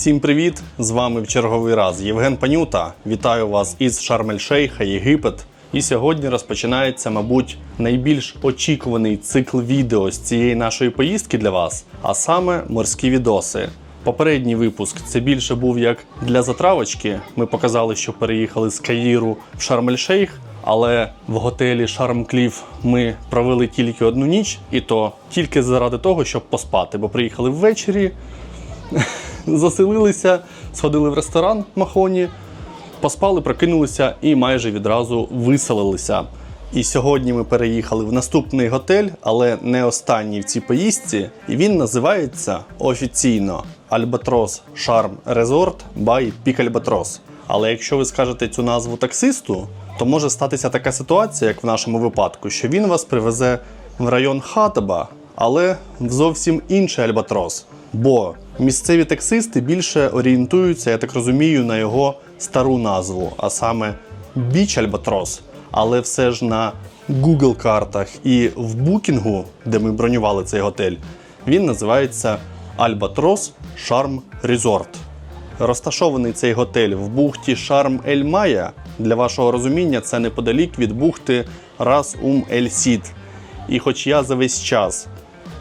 Всім привіт! З вами в черговий раз Євген Панюта. Вітаю вас із Шарм-ель-Шейха, Єгипет. І сьогодні розпочинається, мабуть, найбільш очікуваний цикл відео з цієї нашої поїздки для вас, а саме морські відоси. Попередній випуск це більше був як для затравочки. Ми показали, що переїхали з Каїру в Шарм-ель-Шейх, але в готелі Шарм Кліф ми провели тільки одну ніч, і то тільки заради того, щоб поспати, бо приїхали ввечері, заселилися, сходили в ресторан Махоні, поспали, прокинулися і майже відразу виселилися. І сьогодні ми переїхали в наступний готель, але не останній в цій поїздці. І він називається офіційно Albatros Charm Resort by Peak Albatros. Але якщо ви скажете цю назву таксисту, то може статися така ситуація, як в нашому випадку, що він вас привезе в район Хатаба, але в зовсім інший Альбатрос. Бо місцеві таксисти більше орієнтуються, я так розумію, на його стару назву, а саме Біч Альбатрос. Але все ж на Google картах і в букінгу, де ми бронювали цей готель, він називається Альбатрос Шарм Resort. Розташований цей готель в бухті Шарм Ель Майя. Для вашого розуміння, це неподалік від бухти Рас Ум Ель Сід. І хоч я за весь час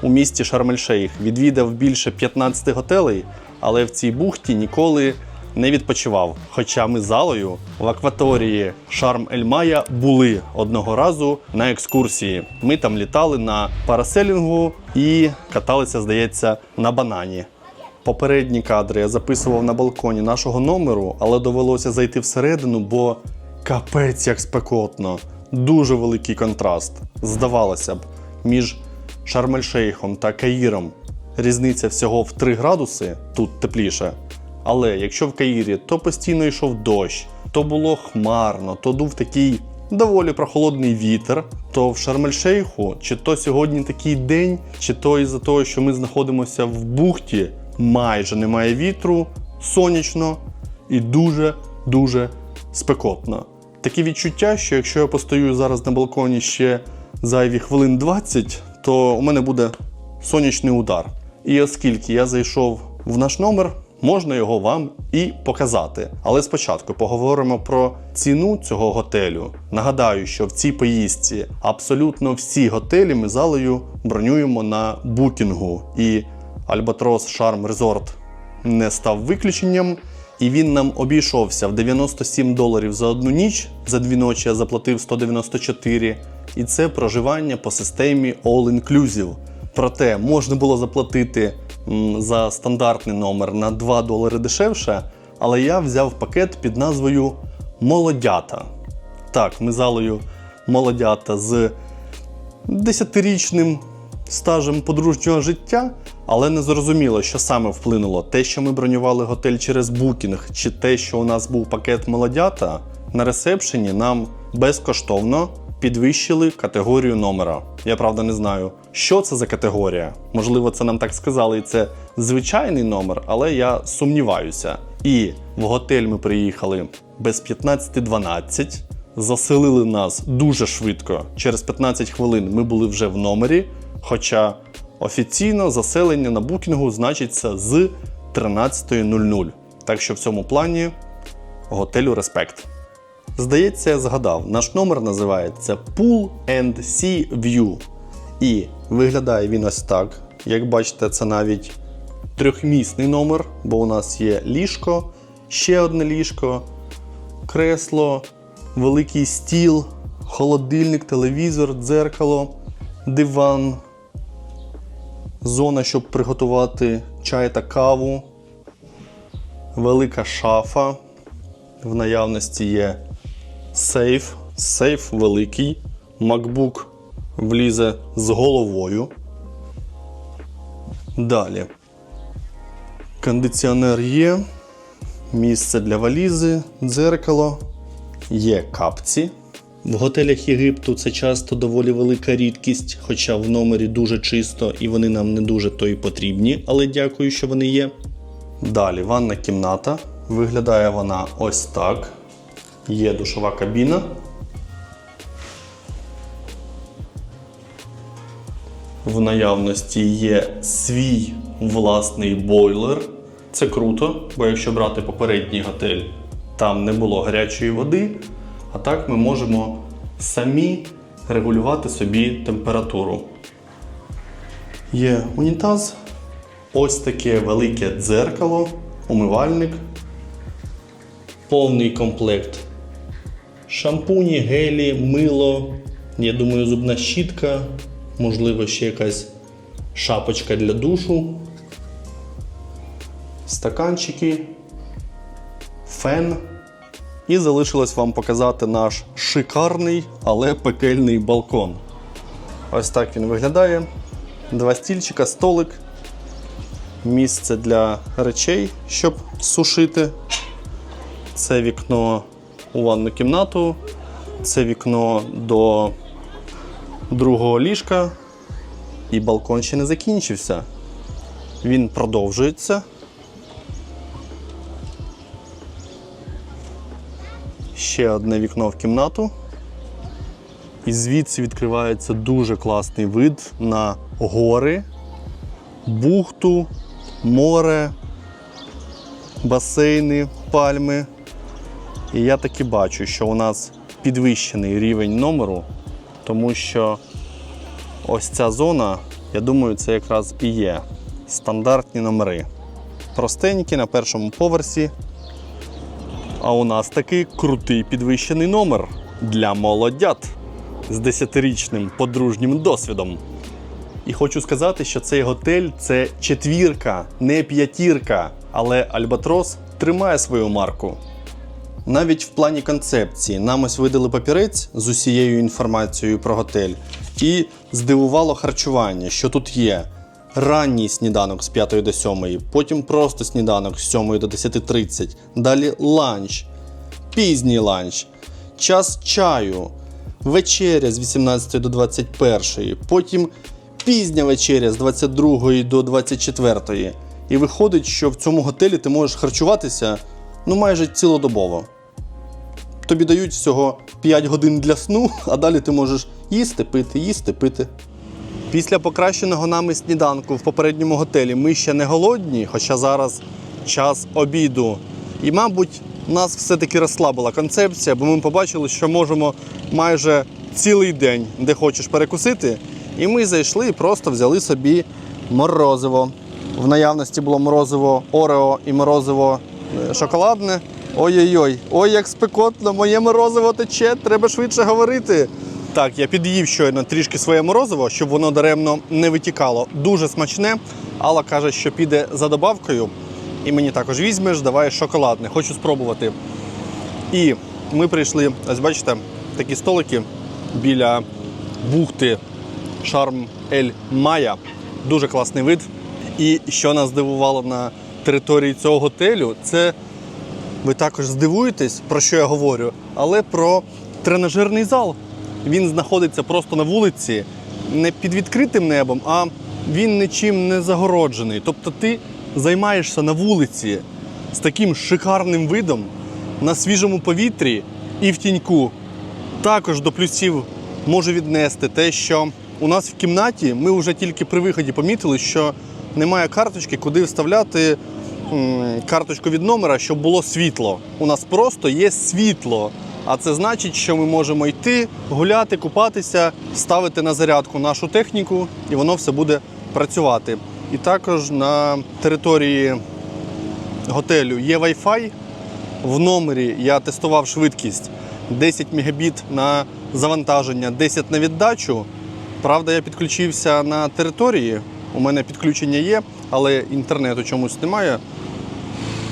у місті Шарм-Ель-Шейх відвідав більше 15 готелей, але в цій бухті ніколи не відпочивав. Хоча ми залою в акваторії Шарм-Ель-Майя були одного разу на екскурсії. Ми там літали на параселінгу і каталися, здається, на банані. Попередні кадри я записував на балконі нашого номеру, але довелося зайти всередину, бо капець як спекотно. Дуже великий контраст. Здавалося б, між Шарм-Ель-Шейхом та Каїром різниця всього в 3 градуси, тут тепліше. Але якщо в Каїрі то постійно йшов дощ, то було хмарно, то дув такий доволі прохолодний вітер, то в Шарм-Ель-Шейху, чи то сьогодні такий день, чи то із-за того, що ми знаходимося в бухті, майже немає вітру, сонячно і дуже-дуже спекотно. Таке відчуття, що якщо я постою зараз на балконі ще зайві хвилин 20, то у мене буде сонячний удар. І оскільки я зайшов в наш номер, можна його вам і показати. Але спочатку поговоримо про ціну цього готелю. Нагадаю, що в цій поїздці абсолютно всі готелі ми залою бронюємо на букінгу. І Albatros Charm Resort не став виключенням. І він нам обійшовся в 97 доларів за одну ніч. За дві ночі я заплатив 194. І це проживання по системі All Inclusive. Проте можна було заплатити за стандартний номер на 2 долари дешевше, але я взяв пакет під назвою Молодята. Так, ми залою молодята з 10-річним стажем подружнього життя, але не зрозуміло, що саме вплинуло. Те, що ми бронювали готель через букінг, чи те, що у нас був пакет молодята, на ресепшені нам безкоштовно підвищили категорію номера. Я правда не знаю, що це за категорія. Можливо, це нам так сказали, і це звичайний номер, але я сумніваюся. І в готель ми приїхали без 15.12. Заселили нас дуже швидко. Через 15 хвилин ми були вже в номері. Хоча офіційно заселення на букінгу значиться з 13.00. Так що в цьому плані готелю респект. Здається, я згадав, наш номер називається Pool and Sea View. І виглядає він ось так. Як бачите, це навіть трьохмісний номер, бо у нас є ліжко, ще одне ліжко, кресло, великий стіл, холодильник, телевізор, дзеркало, диван, зона, щоб приготувати чай та каву, велика шафа. В наявності є сейф, сейф великий, MacBook влізе з головою. Далі. Кондиціонер є, місце для валізи, дзеркало, є капці. В готелях Єгипту це часто доволі велика рідкість, хоча в номері дуже чисто і вони нам не дуже то й потрібні, але дякую, що вони є. Далі ванна кімната. Виглядає вона ось так. Є душова кабіна. В наявності є свій власний бойлер. Це круто, бо якщо брати попередній готель, там не було гарячої води, а так ми можемо самі регулювати собі температуру. Є унітаз, ось таке велике дзеркало, умивальник, повний комплект. Шампуні, гелі, мило, я думаю, зубна щітка, можливо, ще якась шапочка для душу, стаканчики, фен. І залишилось вам показати наш шикарний, але пекельний балкон. Ось так він виглядає. Два стільчика, столик, місце для речей, щоб сушити. Це вікно у ванну кімнату, це вікно до другого ліжка. І балкон ще не закінчився. Він продовжується. Ще одне вікно в кімнату. І звідси відкривається дуже класний вид на гори, бухту, море, басейни, пальми. І я таки бачу, що у нас підвищений рівень номеру, тому що ось ця зона, я думаю, це якраз і є стандартні номери. Простенькі на першому поверсі. А у нас такий крутий підвищений номер для молодят з 10-річним подружнім досвідом. І хочу сказати, що цей готель це четвірка, не п'ятірка. Але Альбатрос тримає свою марку. Навіть в плані концепції нам ось видали папірець з усією інформацією про готель, і здивувало харчування, що тут є ранній сніданок з 5 до 7, потім просто сніданок з 7 до 10.30, далі ланч, пізній ланч, час чаю, вечеря з 18 до 21, потім пізня вечеря з 22 до 24. І виходить, що в цьому готелі ти можеш харчуватися ну майже цілодобово. Тобі дають всього 5 годин для сну, а далі ти можеш їсти, пити, їсти, пити. Після покращеного нами сніданку в попередньому готелі ми ще не голодні, хоча зараз час обіду. І, мабуть, нас все-таки розслабила концепція, бо ми побачили, що можемо майже цілий день, де хочеш перекусити. І ми зайшли і просто взяли собі морозиво. В наявності було морозиво Орео і морозиво е, шоколадне. Ой-ой-ой, ой, як спекотно, моє морозиво тече, треба швидше говорити. Так, я під'їв щойно трішки своє морозиво, щоб воно даремно не витікало. Дуже смачне. Алла каже, що піде за добавкою. І мені також візьмеш, давай шоколадне. Хочу спробувати. І ми прийшли, ось бачите, такі столики біля бухти Шарм Ель Майя. Дуже класний вид. І що нас здивувало на території цього готелю, це ви також здивуєтесь, про що я говорю, але про тренажерний зал. Він знаходиться просто на вулиці, не під відкритим небом, а він нічим не загороджений. Тобто ти займаєшся на вулиці з таким шикарним видом на свіжому повітрі і в тіньку. Також до плюсів можу віднести те, що у нас в кімнаті ми вже тільки при виході помітили, що немає карточки, куди вставляти карточку від номера, щоб було світло. У нас просто є світло. А це значить, що ми можемо йти, гуляти, купатися, ставити на зарядку нашу техніку, і воно все буде працювати. І також на території готелю є Wi-Fi. В номері я тестував швидкість 10 Мбіт на завантаження, 10 на віддачу. Правда, я підключився на території. У мене підключення є, але інтернету чомусь немає.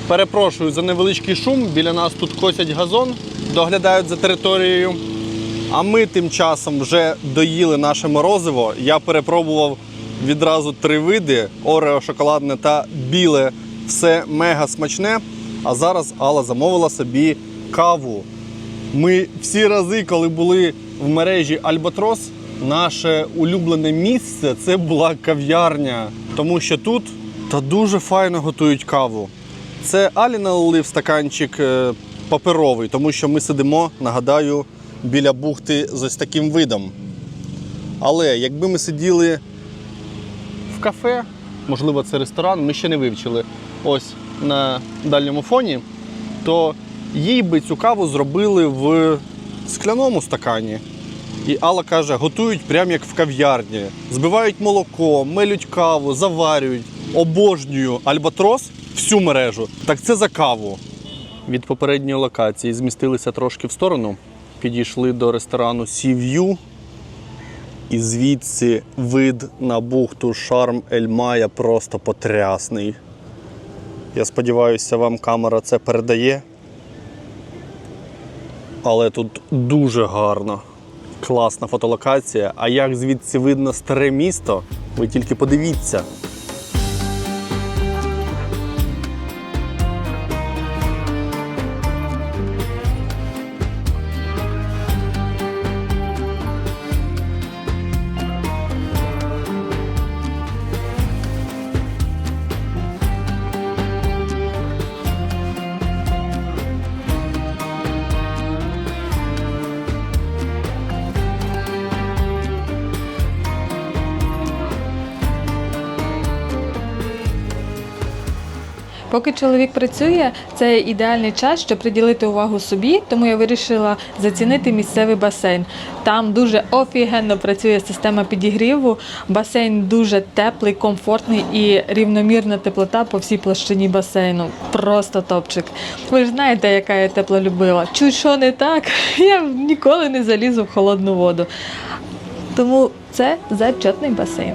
Перепрошую за невеличкий шум. Біля нас тут косять газон, доглядають за територією. А ми тим часом вже доїли наше морозиво. Я перепробував відразу три види: орео, шоколадне та біле. Все мега смачне. А зараз Алла замовила собі каву. Ми всі рази, коли були в мережі Альбатрос, наше улюблене місце це була кав'ярня, тому що тут та дуже файно готують каву. Це Алі налили в стаканчик е, паперовий, тому що ми сидимо, нагадаю, біля бухти з ось таким видом. Але якби ми сиділи в кафе, можливо, це ресторан, ми ще не вивчили. Ось на дальньому фоні, то їй би цю каву зробили в скляному стакані. І Алла каже, готують прямо як в кав'ярні. Збивають молоко, мелють каву, заварюють. Обожнюю альбатрос всю мережу. Так це за каву. Від попередньої локації змістилися трошки в сторону, підійшли до ресторану View. І звідси вид на бухту Шарм Ель Мая просто потрясний. Я сподіваюся, вам камера це передає. Але тут дуже гарно. Класна фотолокація. А як звідси видно старе місто, ви тільки подивіться. Поки чоловік працює, це ідеальний час, щоб приділити увагу собі, тому я вирішила зацінити місцевий басейн. Там дуже офігенно працює система підігріву. Басейн дуже теплий, комфортний і рівномірна теплота по всій площині басейну. Просто топчик. Ви ж знаєте, яка я тепла любила. Чуть що не так, я ніколи не залізу в холодну воду. Тому це зачетний басейн.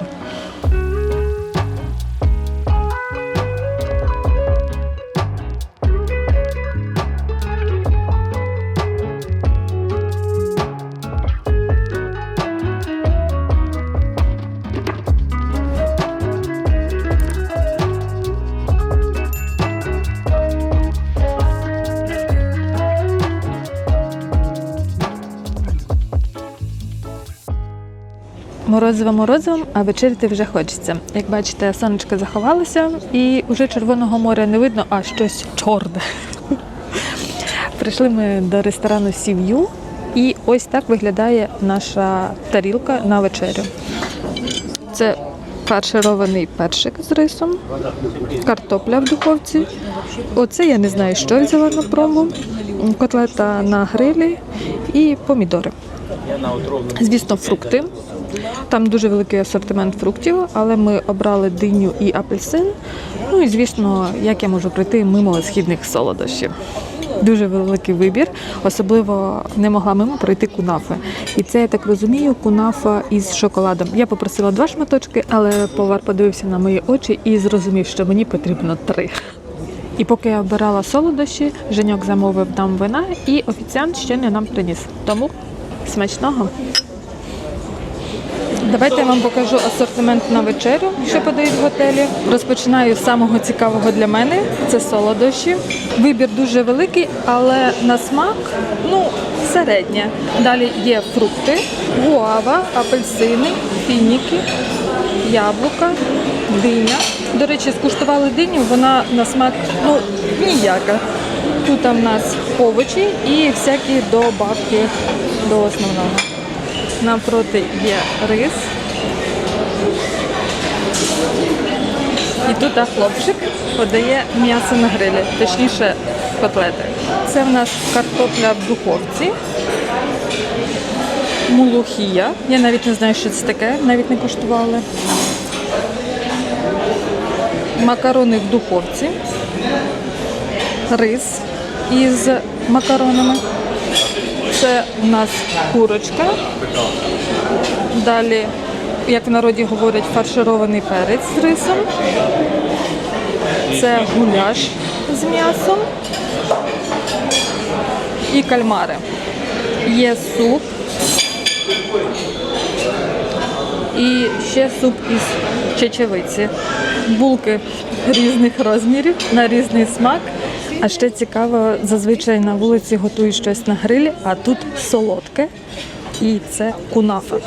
Морозиво морозивом, а вечеряти вже хочеться. Як бачите, сонечко заховалося і вже Червоного моря не видно, а щось чорне. Прийшли ми до ресторану Сів'ю, і ось так виглядає наша тарілка на вечерю. Це фарширований першик з рисом, картопля в духовці. Оце я не знаю, що взяла на пробу. Котлета на грилі і помідори. Звісно, фрукти. Там дуже великий асортимент фруктів, але ми обрали диню і апельсин. Ну і звісно, як я можу пройти мимо східних солодощів. Дуже великий вибір, особливо не могла мимо пройти кунафи. І це я так розумію, кунафа із шоколадом. Я попросила два шматочки, але повар подивився на мої очі і зрозумів, що мені потрібно три. І поки я обирала солодощі, Женьок замовив нам вина, і офіціант ще не нам приніс. Тому смачного. Давайте я вам покажу асортимент на вечерю, що подають в готелі. Розпочинаю з самого цікавого для мене це солодощі. Вибір дуже великий, але на смак ну середня. Далі є фрукти, гуава, апельсини, фініки, яблука, диня. До речі, скуштували диню, вона на смак ну ніяка. Тут в нас овочі і всякі добавки до основного. Навпроти є рис. І тут хлопчик подає м'ясо на грилі, точніше котлети. Це в нас картопля в духовці. Мулухія. Я навіть не знаю, що це таке, навіть не коштували. Макарони в духовці. Рис із макаронами. Це у нас курочка. Далі, як в народі говорять, фарширований перець з рисом. Це гуляш з м'ясом і кальмари. Є суп. І ще суп із чечевиці. Булки різних розмірів на різний смак. А ще цікаво, зазвичай на вулиці готують щось на грилі, а тут солодке. І це кунафа.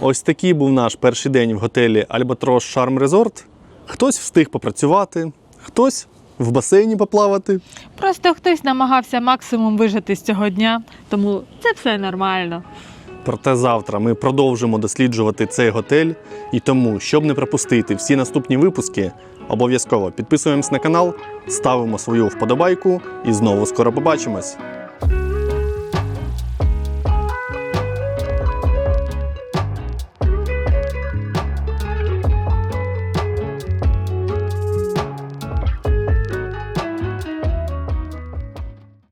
Ось такий був наш перший день в готелі Альбатрос Шарм Резорт. Хтось встиг попрацювати, хтось в басейні поплавати. Просто хтось намагався максимум вижити з цього дня, тому це все нормально. Проте завтра ми продовжимо досліджувати цей готель. І тому, щоб не пропустити всі наступні випуски, обов'язково підписуємось на канал, ставимо свою вподобайку і знову скоро побачимось.